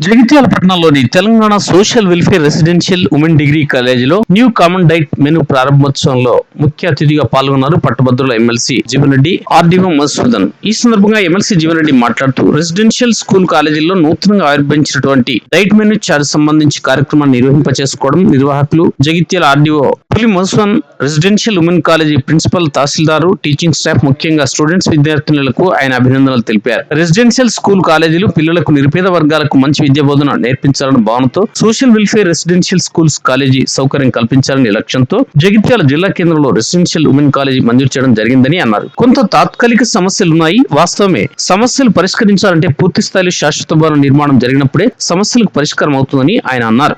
జగిత్యాల పట్టణంలోని Telangana social welfare residential women degree కాలేజీలో new common diet menu ప్రారంభోత్సవంలో ముఖ్య అతిథిగా పాల్గొన్నారు పట్టభద్రుల ఎమ్మెల్సీ జీవన్ రెడ్డి ఆర్డీఓ మధుసూదన్. ఈ సందర్భంగా ఎమ్మెల్సీ జీవన్ రెడ్డి మాట్లాడుతూ రెసిడెన్షియల్ స్కూల్ కాలేజీల్లో నూతనంగా ఆవిర్భవించినటువంటి డైట్ మెను చార్జ్ సంబంధించి కార్యక్రమాన్ని నిర్వహింప చేసుకోవడం నిర్వాహకులు Jagtial RDO Puli Madhusudan residential women college principal tahsildar teaching staff ముఖ్యంగా స్టూడెంట్స్ విద్యార్థినులకు ఆయన అభినందనలు తెలిపారు. రెసిడెన్షియల్ స్కూల్ కాలేజీలు పిల్లలకు నిరుపేద వర్గాలకు మంచి విద్యాబోధన నేర్పించాలన్న భావనతో social welfare residential schools college సౌకర్యం కల్పించాలని లక్ష్యంతో జగిత్యాల జిల్లా కేంద్రంలో రెసిడెన్షియల్ ఉమెన్ కాలేజీ మంజూరు చేయడం జరిగిందని అన్నారు. కొంత తాత్కాలిక సమస్యలున్నాయి. వాస్తవమే సమస్యలు పరిష్కరించాలంటే పూర్తి స్థాయిలో శాశ్వత భవన నిర్మాణం జరిగినప్పుడే సమస్యలకు పరిష్కారం అవుతుందని ఆయన అన్నారు.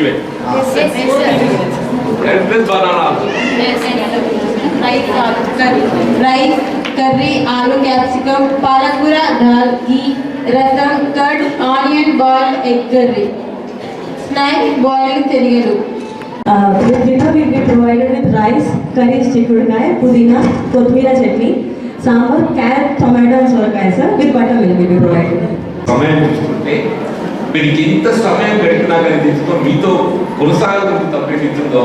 give it. Yes, yes, yes, sir. And this banana. Yes, sir. rice, curry, aloo, capsicum, palakura, dal, ghee, rasam, curd, onion, boiled egg curry. Snack, boiled cherigalu. Uh, with dinner will be provided with rice, curry, chikurkai, pudina, kothmira chutney, sambar, carrot, tomato and sorakai sir. With butter will be provided. Comment. చూసుకుంటే మీరు ఎంత సమయం పెట్టినా కానీ తెచ్చుకో మీతో కొనసాగుతుంది తప్పేస్తుందో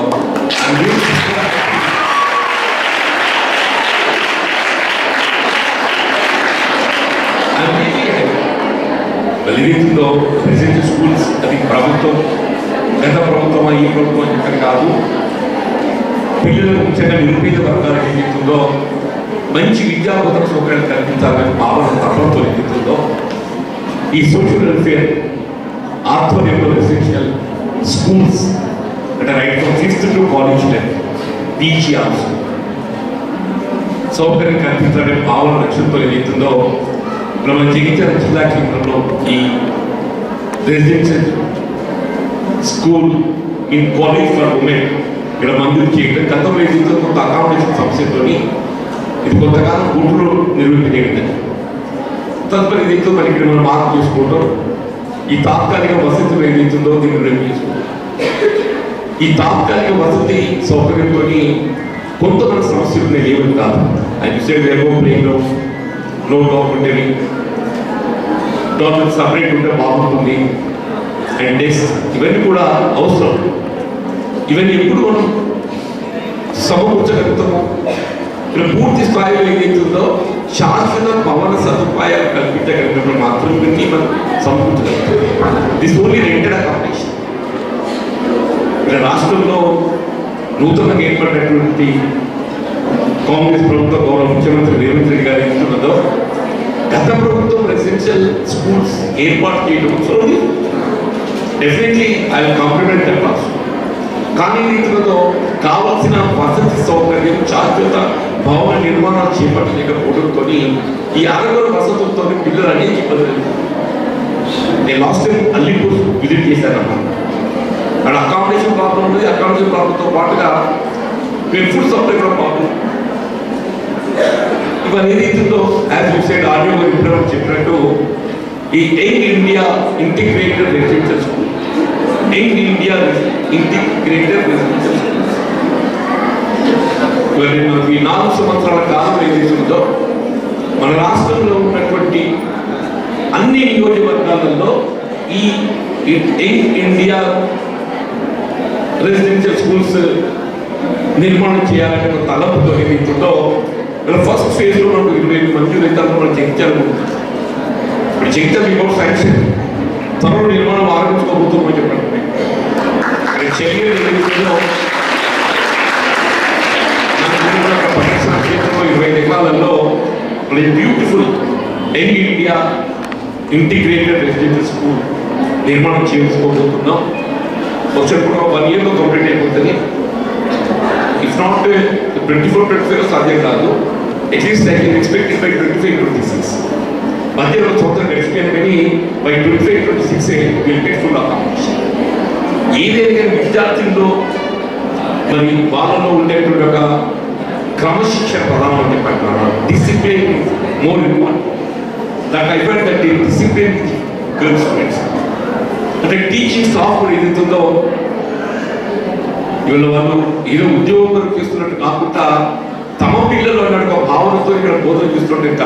అని ఏదైతుందో రెసిడెన్షియల్ స్కూల్స్ అది ప్రభుత్వం గత ప్రభుత్వం ఈ ప్రభుత్వం ఇక్కడ కాదు. పిల్లలకు ముఖ్యంగా నిరుపేద వర్గాలకు ఏదైతుందో మంచి విద్యా బోధన సౌకర్యాలు కల్పించాలనే భావన తపంతో ఏదైతుందో ఈ సోషల్ వెల్ఫేర్ ఆధ్వర్యంలో రెసిడెన్షియల్ స్కూల్స్ అంటే right from sixth to college level PG also సౌకర్యం కల్పించాలనే భావన లక్ష్యంతో ఏదైతుందో ఇప్పుడు మన జగిత్యాల జిల్లా కేంద్రంలో ఈ residential school in college for women ఇక్కడ మంజూరు చేయడం గతంలో ఏదైతే కొంత అకామిడేషన్ సమస్యతోని ఇది కొంతకాలం గుంటూరు నిర్వహించడం తదుపరి దీంతో మరి ఇక్కడ మనం మార్పు చేసుకుంటాం. ఈ తాత్కాలిక వసతులు ఏదైతుందో దీన్ని రేపు ఈ తాత్కాలిక వసతి సౌకర్యంతో కొంతమంది సమస్యలు నేను లేవని కాదు. అది side ego play no doc ఉండేవి. డాక్టర్ సపరేట్ ఉంటే బాగుంటుంది. అండ్ డెస్క్ ఇవన్నీ కూడా అవసరం. ఇవన్నీ ఎప్పుడు మనం సమకూర్చగలుగుతాము? పూర్తి స్థాయిలో ఏదైతుందో శాశ్వత భవన సదుపాయాలు కల్పించగలిగినప్పుడు మాత్రం ఇవన్నీ మనం సమకూర్చగలుగుతాం దిస్ ఓన్లీ రెంటెడ్ అకామిడేషన్ ఇక్కడ రాష్ట్రంలో నూతనంగా ఏర్పడినటువంటి కాంగ్రెస్ ప్రభుత్వ గౌరవ ముఖ్యమంత్రి రేవంత్ రెడ్డి గారు ఇస్తున్నదో గత ప్రభుత్వం రెసిడెన్షియల్ స్కూల్స్ ఏర్పాటు చేయడం so definitely I compliment that also కానీ రీతిలో కావలసిన వసతి సౌకర్యం శాశ్వత భవన నిర్మాణాలు చేపట్టలేకపోవడంతో ఈ అరగల వసతులతో పిల్లలు అనేక ఇబ్బందులు నేను లాస్ట్ టైం అల్లిపూర్ విజిట్ చేశానమ్మా అక్కడ అకామిడేషన్ ప్రాబ్లం ఉంది. అకామిడేషన్ ప్రాబ్లంతో పాటుగా మీరు ఫుడ్ సప్లై కూడా ప్రాబ్లం ఇవన్నీ రీతిలో యాజ్ యూ సైడ్ ఆడియో ఇప్పుడు చెప్పినట్టు ఈ young India integrated residential school young India integrated residential school ఈ నాలుగు సంవత్సరాల కాలం ఏదైతుందో మన రాష్ట్రంలో ఉన్నటువంటి అన్ని నియోజకవర్గాలలో ఈ యంగ్ ఇండియా రెసిడెన్షియల్ స్కూల్స్ నిర్మాణం చేయాలనే ఒక తలపుతో ఏదైతుందో మన ఫస్ట్ ఫేజ్లో మనకు ఇరవై ఐదు మంది అయితే మనం జగిత్యాలు ఇప్పుడు జగిత్యాల రిపోర్ట్ శాంక్షన్ త్వరలో నిర్మాణం ఆరంభించుకోబోతున్నామని చెప్పండి. ఇక్కడ చెన్నై ఏదైతుందో పరిశ్రమ క్షేత్రంలో ఇరవై ఐదు ఎకరాలలో beautiful young India integrated residential school నిర్మాణం చేసుకోబోతున్నాం కూడా వన్ ఇయర్లో కంప్లీట్ అయిపోతుంది if not twenty four twenty five సాధ్యం కాదు at least I can expect by twenty five twenty six మధ్యలో సంవత్సరం గడిచిపోయాను కానీ by twenty five twenty six will get ఏదైతే విద్యార్థుల్లో మరి వాళ్ళలో ఉండేటువంటి ఒక క్రమశిక్షణ ప్రధానం అని discipline more important that I that discipline girl students అంటే టీచింగ్ స్టాఫ్ కూడా ఏదైతుందో వీళ్ళ వాళ్ళు ఏదో ఉద్యోగం వరకు చేస్తున్నట్టు కాకుండా తమ పిల్లలు అన్న ఒక భావనతో ఇక్కడ బోధన చేస్తున్నట్టు నేను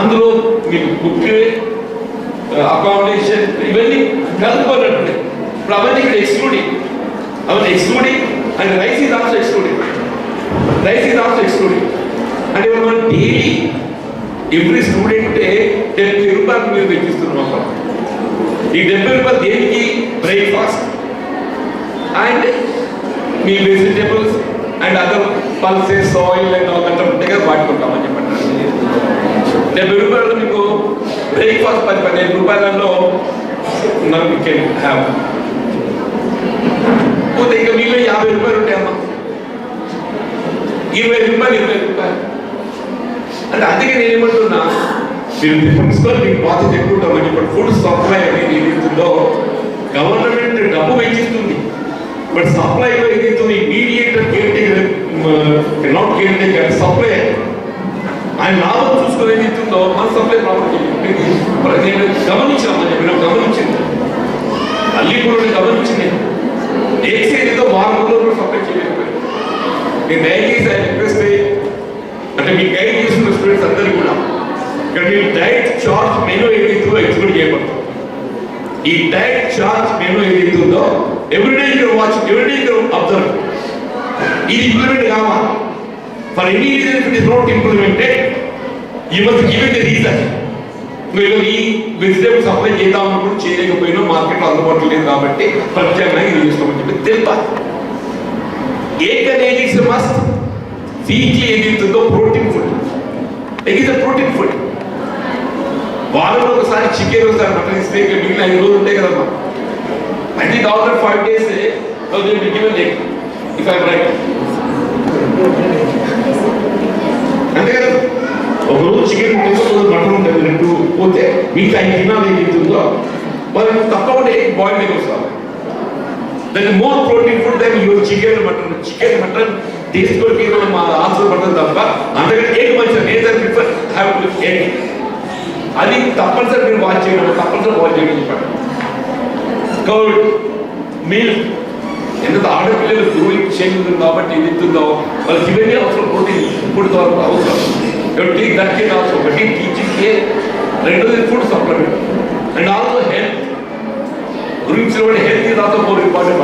అందులో మీకు బుక్ అకామిడేషన్ ఇవన్నీ కలుపుకున్నట్టు ఇప్పుడు అవన్నీ ఇక్కడ ఎక్స్క్లూడింగ్ అవన్నీ excluding and rice is also excluding rice is also excluding అంటే మనం డైలీ ఎవ్రీ స్టూడెంట్ డెబ్బై రూపాయలు మేము తెచ్చిస్తున్నాం అక్కడ ఈ డెబ్బై రూపాయలు దేనికి? Breakfast and me vegetables and other pulses oil and all ఉంటాయి కదా వాడుకుంటామని చెప్పండి డెబ్బై రూపాయలు మీకు బ్రేక్ఫాస్ట్ పది పదిహేను రూపాయలలో నాకు పోతే ఇక మీలో యాభై రూపాయలు ఉంటాయమ్మా. ఇరవై రూపాయలు ఇరవై రూపాయలు. అంటే అందుకే నేను ఏమంటున్నా మీరు ప్రిన్సిపల్ మీకు బాధ్యత ఎక్కువ ఉంటామని ఇప్పుడు ఫుడ్ సప్లై అనేది ఏదైతుందో గవర్నమెంట్ డబ్బు వెచ్చిస్తుంది. But supply ఏదైతుంది mediator caretaker not caretaker supply ఆయన లాభం చూసుకునే ఏదైతుందో మన సప్లై ప్రాబ్లం నేను గమనించాను నేను గమనించింది. అల్లీపూర్ని గమనించింది. ఏసీ ఏదో వారం రోజులు కూడా సప్లై చేయలేకపోయింది నేను దయచేసి ఆయన రిక్వెస్ట్ అంటే మీ గైడ్ చేస్తున్న స్టూడెంట్స్ అందరికీ కూడా ఇక్కడ మీరు డైట్ చార్ట్ మెనూ ఏదైతుందో ఎక్స్ప్లెయిన్ చేయబడుతుంది ఈ డైట్ చార్ట్ మెనూ ఏదైతుందో everyday you watch everyday you observe ఇది ఇంప్లిమెంట్ కావాలి. For any reason it is not implemented you must give it reason మీరు ఈ వెజిటేబుల్ సప్లై చేద్దాం అనుకుని చేయలేకపోయినా మార్కెట్లో అందుబాటులో లేదు కాబట్టి ప్రత్యామ్నాయం ఇది చేస్తామని చెప్పి తెలిపాలి ఏకనేది ఇస్ మస్ట్ వీక్లీ ఏది ఉంటుందో protein food it is protein food వారంలో ఒకసారి చికెన్ ఒకసారి మటన్ ఇస్తే ఇంకా మిగిలిన ఐదు రోజులు ఉంటాయి కదమ్మా. అది doctor five days given like if I right అంతే కదా? పోతే మీకు ఐదు దినాలు ఏదైతుందో మరి తప్పకుండా బాయిల్ మీకు వస్తారు దాని మోర్ ప్రోటీన్ ఫుడ్ దాని your chicken mutton chicken mutton తీసుకోవడానికి మా ఆన్సర్ పడుతుంది తప్ప అందుకని ఏది మంచిది neither prefer have to egg అది తప్పనిసరి మీరు వాచ్ చేయడం తప్పనిసరి వాచ్ చేయడం చెప్పండి కర్డ్ మీల్ ఎందుకంటే ఆడపిల్లలు గ్రోయింగ్ చేయగలుగుతుంది కాబట్టి ఇది ఇస్తుందో వాళ్ళకి ఇవన్నీ అవసరం ప్రోటీన్ ఫుడ్ ద్వారా అవసరం. టేక్ దట్ కేర్ ఆల్సో ఒకటి టీచింగ్ కేర్ రెండోది food supplement and also health గురించి health is also more important